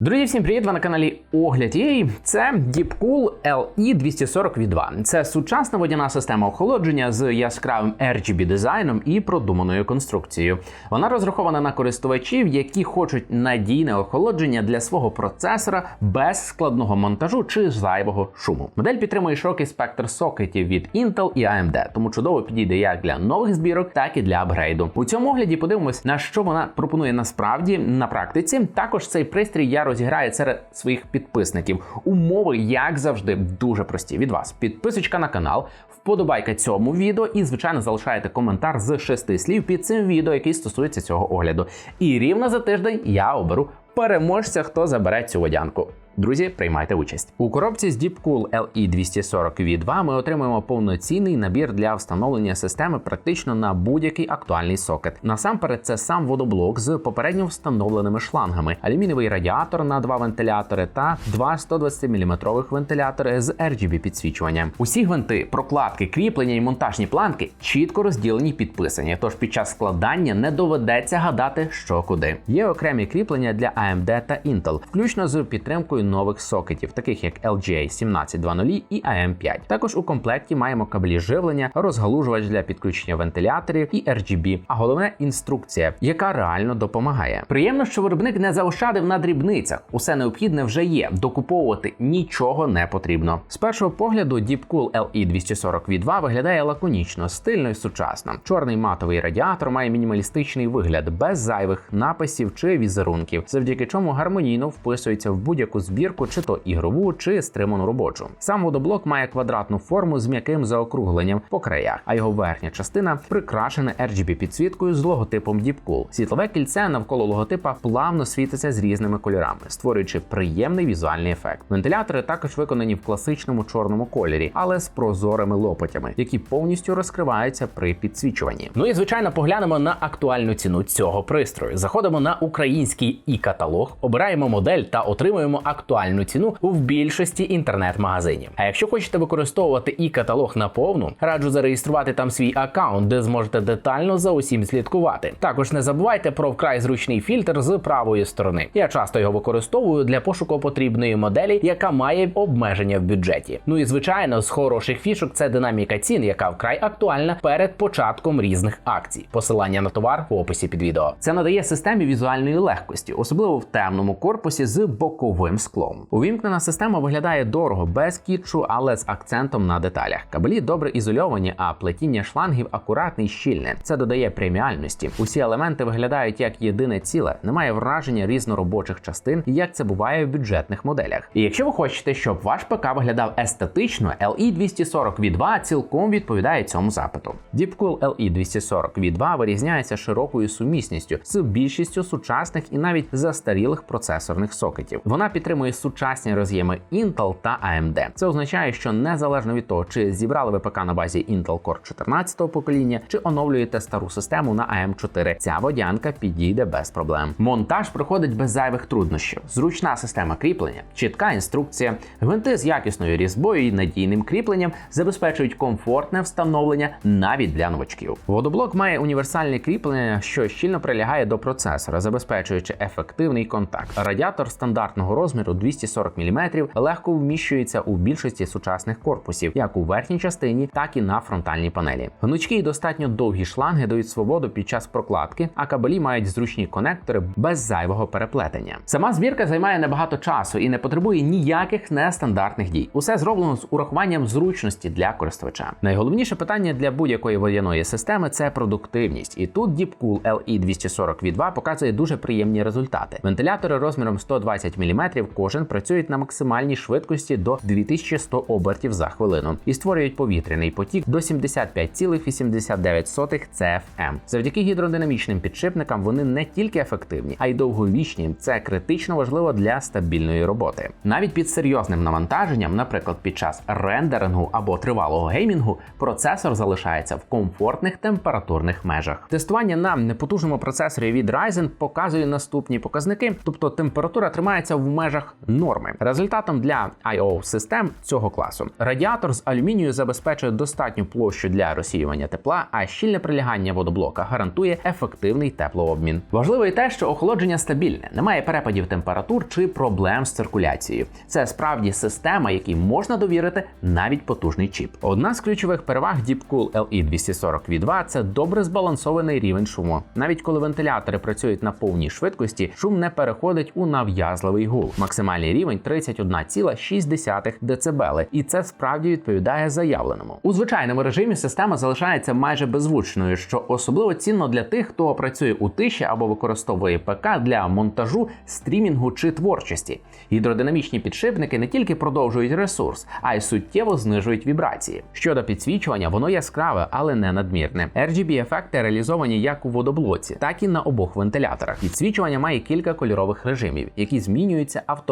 Друзі, всім привіт! Ви на каналі Огляд EA. Це Deepcool LE240V2. Це сучасна водяна система охолодження з яскравим RGB дизайном і продуманою конструкцією. Вона розрахована на користувачів, які хочуть надійне охолодження для свого процесора без складного монтажу чи зайвого шуму. Модель підтримує широкий спектр сокетів від Intel і AMD, тому чудово підійде як для нових збірок, так і для апгрейду. У цьому огляді подивимось, на що вона пропонує насправді на практиці. Також цей пристрій я розіграє серед своїх підписників. Умови, як завжди, дуже прості від вас. Підписочка на канал, вподобайка цьому відео і, звичайно, залишаєте коментар з шести слів під цим відео, який стосується цього огляду. І рівно за тиждень я оберу переможця, хто забере цю водянку. Друзі, приймайте участь у коробці з Deepcool LE240V2 Ми отримуємо повноцінний набір для встановлення системи практично на будь-який актуальний сокет. Насамперед, це сам водоблок з попередньо встановленими шлангами, алюмінієвий радіатор на два вентилятори та два 120 мм вентилятори з RGB підсвічуванням. Усі гвинти, прокладки, кріплення і монтажні планки чітко розділені підписані. Тож під час складання не доведеться гадати, що куди. Є окремі кріплення для AMD та Intel, включно з підтримкою нових сокетів, таких як LGA 1720 і AM5. Також у комплекті маємо кабелі живлення, розгалужувач для підключення вентиляторів і RGB, а головне інструкція, яка реально допомагає. Приємно, що виробник не заощадив на дрібницях. Усе необхідне вже є. Докуповувати нічого не потрібно. З першого погляду Deepcool LE240V2 виглядає лаконічно, стильно і сучасно. Чорний матовий радіатор має мінімалістичний вигляд без зайвих написів чи візерунків, завдяки чому гармонійно вписується в будь-яку збірку, чи то ігрову, чи стриману робочу. Сам водоблок має квадратну форму з м'яким заокругленням по краях, а його верхня частина прикрашена RGB підсвіткою з логотипом Deepcool. Світлове кільце навколо логотипа плавно світиться з різними кольорами, створюючи приємний візуальний ефект. Вентилятори також виконані в класичному чорному кольорі, але з прозорими лопатями, які повністю розкриваються при підсвічуванні. Ну і звичайно, поглянемо на актуальну ціну цього пристрою. Заходимо на український і каталог, обираємо модель та отримуємо актуальну ціну в більшості інтернет-магазинів. А якщо хочете використовувати і каталог наповну, раджу зареєструвати там свій аккаунт, де зможете детально за усім слідкувати. Також не забувайте про вкрай зручний фільтр з правої сторони. Я часто його використовую для пошуку потрібної моделі, яка має обмеження в бюджеті. Ну і звичайно, з хороших фішок це динаміка цін, яка вкрай актуальна перед початком різних акцій. Посилання на товар в описі під відео. Це надає системі візуальної легкості, особливо в темному корпусі з боковим склом. Увімкнена система виглядає дорого, без кітчу, але з акцентом на деталях. Кабелі добре ізольовані, а плетіння шлангів акуратне і щільне. Це додає преміальності. Усі елементи виглядають як єдине ціле, немає враження різноробочих частин, як це буває в бюджетних моделях. І якщо ви хочете, щоб ваш ПК виглядав естетично, LE240V2 цілком відповідає цьому запиту. Deepcool LE240V2 вирізняється широкою сумісністю з більшістю сучасних і навіть застарілих процесорних сокетів. Вона підтримує сучасні роз'єми Intel та AMD. Це означає, що незалежно від того, чи зібрали ви ПК на базі Intel Core 14-го покоління, чи оновлюєте стару систему на AM4, ця водянка підійде без проблем. Монтаж проходить без зайвих труднощів, зручна система кріплення, чітка інструкція, гвинти з якісною різьбою і надійним кріпленням забезпечують комфортне встановлення навіть для новачків. Водоблок має універсальне кріплення, що щільно прилягає до процесора, забезпечуючи ефективний контакт. Радіатор стандартного розміру 240 мм легко вміщується у більшості сучасних корпусів, як у верхній частині, так і на фронтальній панелі. Гнучкі і достатньо довгі шланги дають свободу під час прокладки, а кабелі мають зручні конектори без зайвого переплетення. Сама збірка займає небагато часу і не потребує ніяких нестандартних дій. Усе зроблено з урахуванням зручності для користувача. Найголовніше питання для будь-якої водяної системи це продуктивність. І тут Deepcool LE240V2 показує дуже приємні результати. Вентилятори розміром 120 мм кожен працюють на максимальній швидкості до 2100 обертів за хвилину і створюють повітряний потік до 75,89 CFM. Завдяки гідродинамічним підшипникам вони не тільки ефективні, а й довговічні. Це критично важливо для стабільної роботи. Навіть під серйозним навантаженням, наприклад, під час рендерингу або тривалого геймінгу, процесор залишається в комфортних температурних межах. Тестування на непотужному процесорі від Ryzen показує наступні показники, тобто температура тримається в межах межах норми. Результатом для IO систем цього класу радіатор з алюмінію забезпечує достатню площу для розсіювання тепла, а щільне прилягання водоблока гарантує ефективний теплообмін. Важливо і те, що охолодження стабільне, немає перепадів температур чи проблем з циркуляцією. Це справді система, якій можна довірити навіть потужний чіп. Одна з ключових переваг Deepcool LE240 V2 – це добре збалансований рівень шуму. Навіть коли вентилятори працюють на повній швидкості, шум не переходить у нав'язливий гул. Максимальний рівень 31,6 дБ, і це справді відповідає заявленому. У звичайному режимі система залишається майже беззвучною, що особливо цінно для тих, хто працює у тиші або використовує ПК для монтажу, стрімінгу чи творчості. Гідродинамічні підшипники не тільки продовжують ресурс, а й суттєво знижують вібрації. Щодо підсвічування, воно яскраве, але не надмірне. RGB ефекти реалізовані як у водоблоці, так і на обох вентиляторах. Підсвічування має кілька кольорових режимів, які змінюються автоматично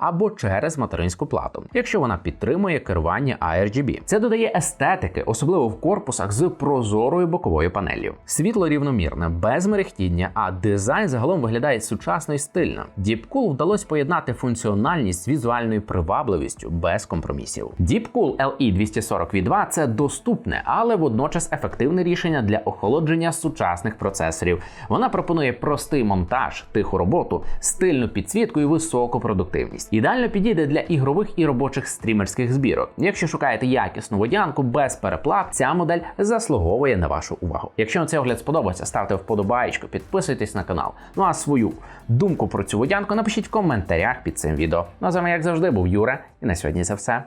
або через материнську плату, якщо вона підтримує керування ARGB. Це додає естетики, особливо в корпусах з прозорою боковою панелью. Світло рівномірне, без мерехтіння, а дизайн загалом виглядає сучасно і стильно. Deepcool вдалося поєднати функціональність з візуальною привабливістю без компромісів. Deepcool LE240 V2 – це доступне, але водночас ефективне рішення для охолодження сучасних процесорів. Вона пропонує простий монтаж, тиху роботу, стильну підсвітку і високу продуктивність. Ідеально підійде для ігрових і робочих стрімерських збірок. Якщо шукаєте якісну водянку без переплат, ця модель заслуговує на вашу увагу. Якщо на цей огляд сподобався, ставте вподобаєчку, підписуйтесь на канал. Ну а свою думку про цю водянку напишіть в коментарях під цим відео. Ну а з вами, як завжди, був Юра, і на сьогодні це все.